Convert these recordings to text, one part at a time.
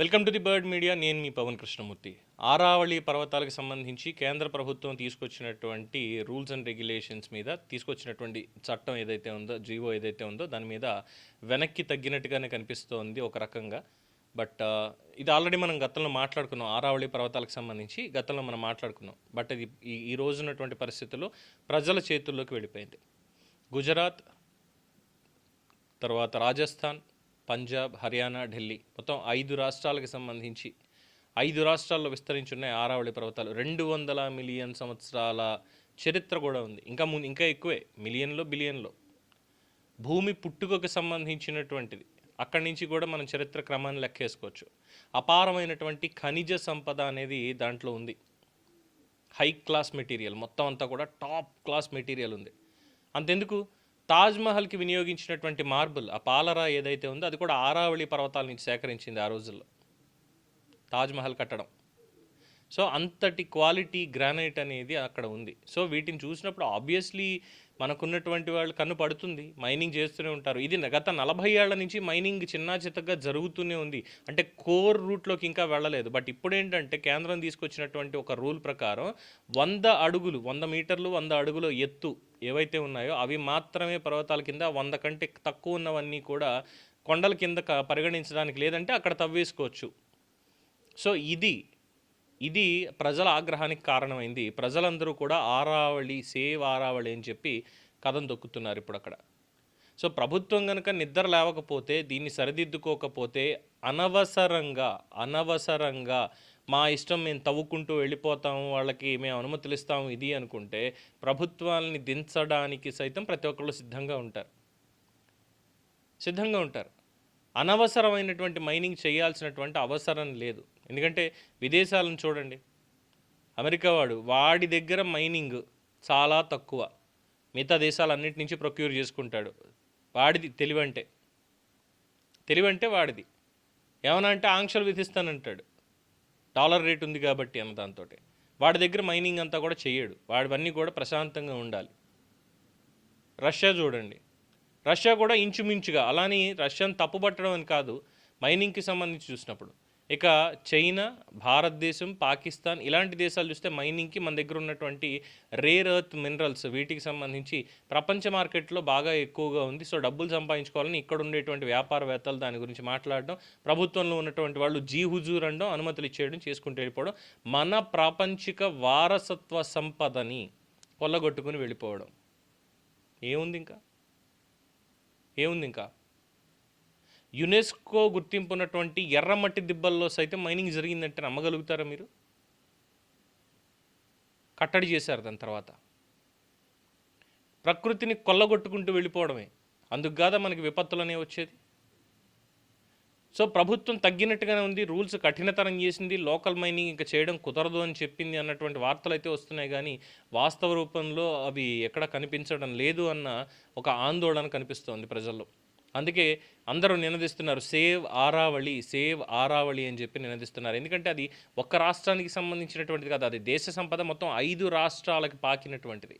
Welcome to the Bird Media. నేను మీ పవన్ కృష్ణమూర్తి. ఆరావళి పర్వతాలకు సంబంధించి కేంద్ర ప్రభుత్వం తీసుకొచ్చినటువంటి రూల్స్ అండ్ రెగ్యులేషన్స్ మీద తీసుకొచ్చినటువంటి చట్టం ఏదైతే ఉందో జీవో ఏదైతే ఉందో దాని మీద వెనక్కి తగ్గినట్టుగానే కనిపిస్తోంది ఒక రకంగా. బట్ ఇది ఆల్రెడీ మనం గతంలో మాట్లాడుకున్నాం. ఆరావళి పర్వతాలకు సంబంధించి గతంలో మనం మాట్లాడుకున్నాం. బట్ ఇది ఈ ఈ రోజు ఉన్నటువంటి పరిస్థితుల్లో ప్రజల చేతుల్లోకి వెళ్ళిపోయింది. గుజరాత్ తర్వాత రాజస్థాన్ పంజాబ్ హర్యానా ఢిల్లీ మొత్తం ఐదు రాష్ట్రాలకు సంబంధించి ఐదు రాష్ట్రాల్లో విస్తరించున్నాయి ఆరావళి పర్వతాలు. రెండు వందల మిలియన్ సంవత్సరాల చరిత్ర కూడా ఉంది. ఇంకా ముందు ఇంకా ఎక్కువే మిలియన్లో బిలియన్లో. భూమి పుట్టుకకు సంబంధించినటువంటిది. అక్కడి నుంచి కూడా మనం చరిత్ర క్రమాన్ని లెక్కేసుకోవచ్చు. అపారమైనటువంటి ఖనిజ సంపద అనేది దాంట్లో ఉంది. హై క్లాస్ మెటీరియల్ మొత్తం అంతా కూడా టాప్ క్లాస్ మెటీరియల్ ఉంది. అంతెందుకు? తాజ్మహల్కి వినియోగించినటువంటి మార్బుల్ ఆ పాలరా ఏదైతే ఉందో అది కూడా ఆరావళి పర్వతాల నుంచి సేకరించింది ఆ రోజుల్లో. తాజ్మహల్ కట్టడం. సో అంతటి క్వాలిటీ గ్రానైట్ అనేది అక్కడ ఉంది. సో వీటిని చూసినప్పుడు ఆబ్వియస్లీ మనకున్నటువంటి వాళ్ళు కన్ను పడుతుంది మైనింగ్ చేస్తూనే ఉంటారు. ఇది గత నలభై ఏళ్ళ నుంచి మైనింగ్ చిన్నా చిత్తగా జరుగుతూనే ఉంది. అంటే కోర్ రూట్లోకి ఇంకా వెళ్ళలేదు. బట్ ఇప్పుడు ఏంటంటే కేంద్రం తీసుకొచ్చినటువంటి ఒక రూల్ ప్రకారం వంద అడుగులు వంద మీటర్లు వంద అడుగులు ఎత్తు ఏవైతే ఉన్నాయో అవి మాత్రమే పర్వతాల కింద వంద కంటే తక్కువ ఉన్నవన్నీ కూడా కొండల కింద క- పరిగణించడానికి లేదంటే అక్కడ తవ్వేసుకోవచ్చు. సో ఇది ఇది ప్రజల ఆగ్రహానికి కారణమైంది. ప్రజలందరూ కూడా ఆరావళి సేవ్ ఆరావళి అని చెప్పి కథం దొక్కుతున్నారు ఇప్పుడు అక్కడ. సో ప్రభుత్వం కనుక నిద్ర లేవకపోతే దీన్ని సరిదిద్దుకోకపోతే అనవసరంగా అనవసరంగా మా ఇష్టం మేము తవ్వుకుంటూ వెళ్ళిపోతాము వాళ్ళకి మేము అనుమతులు ఇస్తాము ఇది అనుకుంటే ప్రభుత్వాలని దించడానికి సైతం ప్రతి ఒక్కళ్ళు సిద్ధంగా ఉంటారు. సిద్ధంగా ఉంటారు. అనవసరమైనటువంటి మైనింగ్ చేయాల్సినటువంటి అవసరం లేదు. ఎందుకంటే విదేశాలను చూడండి. అమెరికా వాడు వాడి దగ్గర మైనింగ్ చాలా తక్కువ. మిగతా దేశాలన్నిటి నుంచి ప్రొక్యూర్ చేసుకుంటాడు. వాడిది తెలివంటే. తెలివంటే వాడిది. ఏమన్నా అంటే ఆంక్షలు విధిస్తానంటాడు. డాలర్ రేట్ ఉంది కాబట్టి అన్న దాంతో వాడి దగ్గర మైనింగ్ అంతా కూడా చేయడు. వాడివన్నీ కూడా ప్రశాంతంగా ఉండాలి. రష్యా చూడండి. రష్యా కూడా ఇంచుమించుగా అలానే రష్యాను తప్పుపట్టడం అని కాదు మైనింగ్కి సంబంధించి చూసినప్పుడు. ఇక చైనా భారతదేశం పాకిస్తాన్ ఇలాంటి దేశాలు చూస్తే మైనింగ్కి మన దగ్గర ఉన్నటువంటి రేర్ ఎర్త్ మినరల్స్ వీటికి సంబంధించి ప్రపంచ మార్కెట్లో బాగా ఎక్కువగా ఉంది. సో డబ్బులు సంపాదించుకోవాలని ఇక్కడ ఉండేటువంటి వ్యాపారవేత్తలు దాని గురించి మాట్లాడడం ప్రభుత్వంలో ఉన్నటువంటి వాళ్ళు జీ హుజూర్ అనడం అనుమతులు ఇచ్చేయడం చేసుకుంటూ వెళ్ళిపోవడం మన ప్రాపంచిక వారసత్వ సంపదని కొల్లగొట్టుకుని వెళ్ళిపోవడం. ఏముంది ఇంకా? ఏముంది ఇంకా యునెస్కో గుర్తింపు ఉన్నటువంటి ఎర్రమట్టి దిబ్బల్లో సైతం మైనింగ్ జరిగిందంటే నమ్మగలుగుతారా మీరు? కట్టడి చేశారు దాని తర్వాత. ప్రకృతిని కొల్లగొట్టుకుంటూ వెళ్ళిపోవడమే. అందుకు కాదా మనకి విపత్తులనే వచ్చేది? సో ప్రభుత్వం తగ్గినట్టుగానే ఉంది రూల్స్ కఠినతరం చేసింది లోకల్ మైనింగ్ ఇంకా చేయడం కుదరదు అని చెప్పింది అన్నటువంటి వార్తలు అయితే వస్తున్నాయి. కానీ వాస్తవ రూపంలో అవి ఎక్కడ కనిపించడం లేదు అన్న ఒక ఆందోళన కనిపిస్తోంది ప్రజల్లో. అందుకే అందరూ నినదిస్తున్నారు సేవ్ ఆరావళి సేవ్ ఆరావళి అని చెప్పి నినదిస్తున్నారు. ఎందుకంటే అది ఒక్క రాష్ట్రానికి సంబంధించినటువంటిది కాదు అది దేశ సంపద మొత్తం ఐదు రాష్ట్రాలకు పాకినటువంటిది.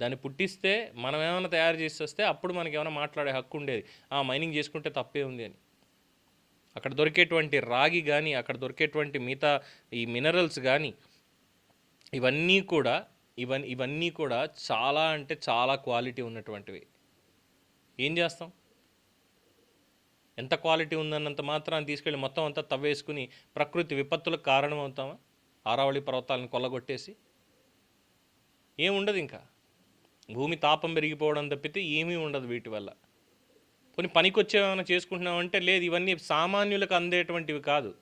దాన్ని పుట్టిస్తే మనం ఏమైనా తయారు చేసి వస్తే అప్పుడు మనకి ఏమైనా మాట్లాడే హక్కు ఉండేది. ఆ మైనింగ్ చేసుకుంటే తప్పే ఉంది అని. అక్కడ దొరికేటువంటి రాగి కానీ అక్కడ దొరికేటువంటి మిగతా ఈ మినరల్స్ కానీ ఇవన్నీ కూడా ఇవన్నీ ఇవన్నీ కూడా చాలా అంటే చాలా క్వాలిటీ ఉన్నటువంటివి. ఏం చేస్తాం? ఎంత క్వాలిటీ ఉందన్నంత మాత్రాన్ని తీసుకెళ్ళి మొత్తం అంతా తవ్వేసుకుని ప్రకృతి విపత్తులకు కారణమవుతామా? ఆరావళి పర్వతాలను కొల్లగొట్టేసి? ఏముండదు ఇంకా. భూమి తాపం పెరిగిపోవడం తప్పితే ఏమీ ఉండదు వీటి వల్ల. కొన్ని పనికొచ్చేమైనా చేసుకుంటున్నామంటే లేదు ఇవన్నీ సామాన్యులకు అందేటువంటివి కాదు.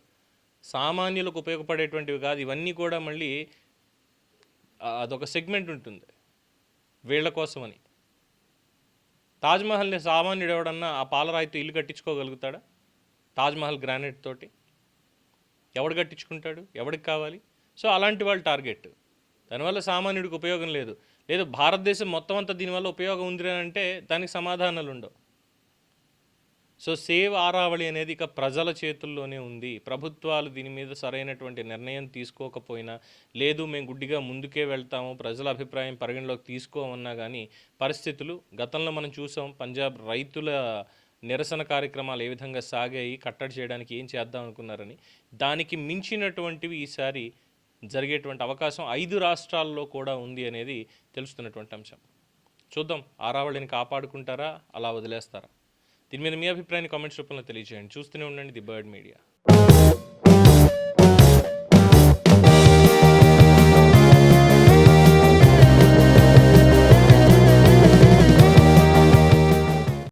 సామాన్యులకు ఉపయోగపడేటువంటివి కాదు. ఇవన్నీ కూడా మళ్ళీ అదొక సెగ్మెంట్ ఉంటుంది. వీళ్ళ కోసమని. తాజ్మహల్ని సామాన్యుడు ఎవడన్నా ఆ పాలరాయితో ఇల్లు కట్టించుకోగలుగుతాడా? తాజ్మహల్ గ్రానైట్ తోటి. ఎవడు కట్టించుకుంటాడు? ఎవడికి కావాలి? సో అలాంటి వాళ్ళు టార్గెట్. దానివల్ల సామాన్యుడికి ఉపయోగం లేదు. లేదు భారతదేశం మొత్తం అంతా దీనివల్ల ఉపయోగం ఉంది అంటే దానికి సమాధానాలు ఉండవు. సో సేవ్ ఆరావళి అనేది ఇక ప్రజల చేతుల్లోనే ఉంది. ప్రభుత్వాలు దీని మీద సరైనటువంటి నిర్ణయం తీసుకోకపోయినా లేదు మేము గుడ్డిగా ముందుకే వెళ్తాము ప్రజల అభిప్రాయం పరిగణలోకి తీసుకోమన్నా కానీ పరిస్థితులు గతంలో మనం చూసాం పంజాబ్ రైతుల నిరసన కార్యక్రమాలు ఏ విధంగా సాగాయి కట్టడి చేయడానికి ఏం చేద్దాం అనుకున్నారని దానికి మించినటువంటివి ఈసారి జరిగేటువంటి అవకాశం ఐదు రాష్ట్రాల్లో కూడా ఉంది అనేది తెలుస్తున్నటువంటి అంశం. చూద్దాం ఆరావళిని కాపాడుకుంటారా అలా వదిలేస్తారా? దీని మీద మీ అభిప్రాయాన్ని కామెంట్స్ రూపంలో తెలియజేయండి. చూస్తూనే ఉండండి ది బర్డ్ మీడియా.